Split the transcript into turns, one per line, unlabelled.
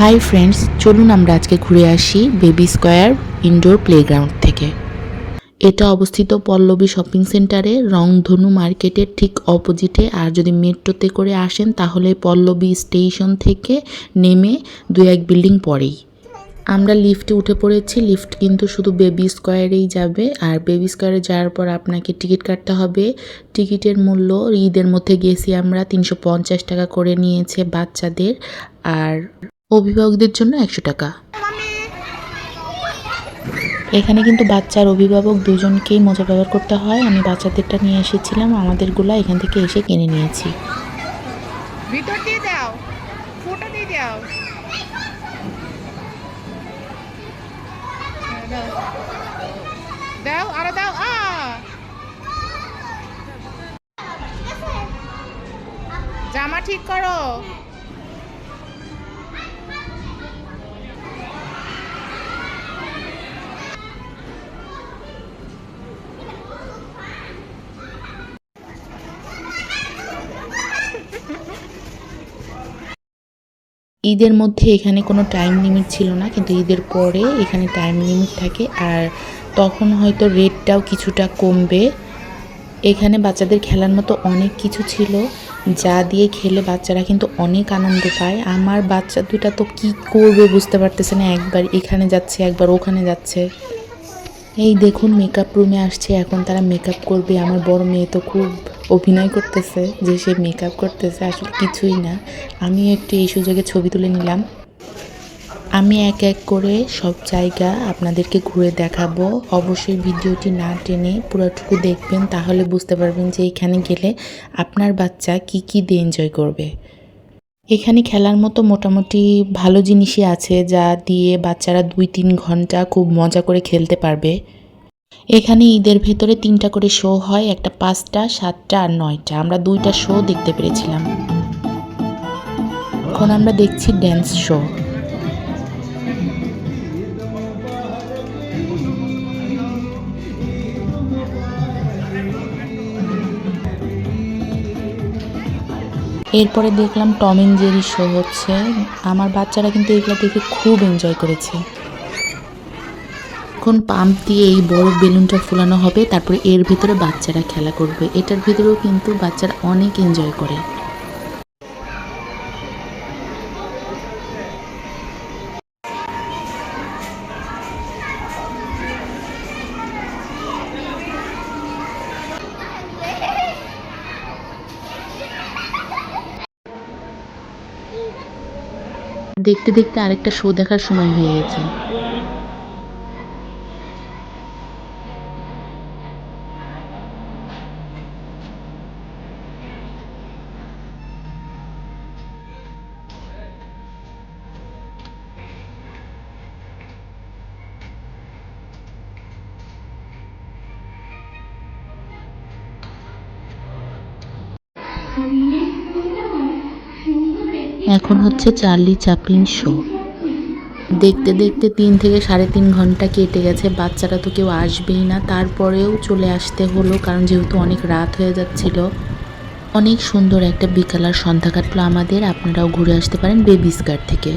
Hi friends, চলুন আমরা আজকে ঘুরে আসি বেবি স্কোয়ার ইনডোর প্লেগ্রাউন্ড থেকে। এটা অবস্থিত পল্লবী শপিং সেন্টারে, রংধনু মার্কেটের ঠিক অপোজিটে। আর যদি মেট্রোতে করে আসেন, তাহলে পল্লবী স্টেশন থেকে নেমে দু এক বিল্ডিং পরেই। আমরা লিফটে উঠে পড়েছি। লিফট কিন্তু শুধু বেবি স্কোয়ারেই যাবে। আর বেবি স্কোয়ারে যাওয়ার পর আপনাকে টিকিট কাটতে হবে। টিকিটের মূল্য, ঈদের মধ্যে গেছি আমরা তিনশো পঞ্চাশ টাকা করে নিয়েছে বাচ্চাদের। আর অভিভাবকদের জন্য একশো টাকা। এখানে কিন্তু বাচ্চার অভিভাবক দুজনকেই মজা ব্যবহার করতে হয়। আমি বাচ্চাদেরটা নিয়ে এসেছিলাম আমাদেরগুলা এখান থেকে এসে কিনে নিয়েছি।
ভিতর দিয়ে দাও ফুটো দিয়ে দাও। দাও দাও দাও আ। জামা ঠিক করো।
ঈদের মধ্যে এখানে কোনো টাইম লিমিট ছিল না, কিন্তু ঈদের পরে এখানে টাইম লিমিট থাকে আর তখন হয়তো রেটটাও কিছুটা কমবে। এখানে বাচ্চাদের খেলার মতো অনেক কিছু ছিল, যা দিয়ে খেলে বাচ্চারা কিন্তু অনেক আনন্দ পায়। আমার বাচ্চা দুটা তো কি করবে বুঝতে পারতেছে না, একবার এখানে যাচ্ছে, একবার ওখানে যাচ্ছে। এই দেখুন মেকআপ রুমে আসছে, এখন তারা মেকআপ করবে। আমার বড় মেয়ে তো খুব অভিনয় করতেছে, যে সে মেকআপ করতেছে, আসলে কিছুই না। আমি একটু এই সুযোগে ছবি তুলে নিলাম। আমি এক এক করে সব জায়গা আপনাদেরকে ঘুরে দেখাবো। অবশ্যই ভিডিওটি না টেনে পুরোটুকু দেখবেন, তাহলে বুঝতে পারবেন যে এখানে গেলে আপনার বাচ্চা কি কি দিয়ে এনজয় করবে। এখানে খেলার মতো মোটামুটি ভালো জিনিসই আছে, যা দিয়ে বাচ্চারা দুই তিন ঘণ্টা খুব মজা করে খেলতে পারবে। এখানে ঈদের ভেতরে তিনটা করে শো হয়, একটা পাঁচটা, সাতটা আর নয়টা। আমরা দুইটা শো দেখতে পেরেছিলাম। এখন আমরা দেখছি ড্যান্স শো এরপরে দেখলাম টম এন্ড জেরি শো হচ্ছে। আমার বাচ্চারা কিন্তু এগুলো দেখে খুব এনজয় করেছে। এখন পাম্প দিয়ে এই বড় বেলুনটা ফুলানো হবে, তারপরে এর ভিতরে বাচ্চারা খেলা করবে। এটার ভিতরেও কিন্তু বাচ্চারা অনেক এনজয় করে। দেখতে দেখতে আরেকটা শো দেখার সময় হয়ে গেছে। এখন হচ্ছে চার্লি চাপলিন শো। দেখতে দেখতে তিন থেকে সাড়ে তিন ঘণ্টা কেটে গেছে, বাচ্চারা তো কেউ আসবেই না। তারপরেও চলে আসতে হলো, কারণ যেহেতু অনেক রাত হয়ে যাচ্ছিল, অনেক সুন্দর একটা বিকাল আর সন্ধ্যা কাটলো আমাদের। আপনারাও ঘুরে আসতে পারেন বেবিস গার্ড থেকে।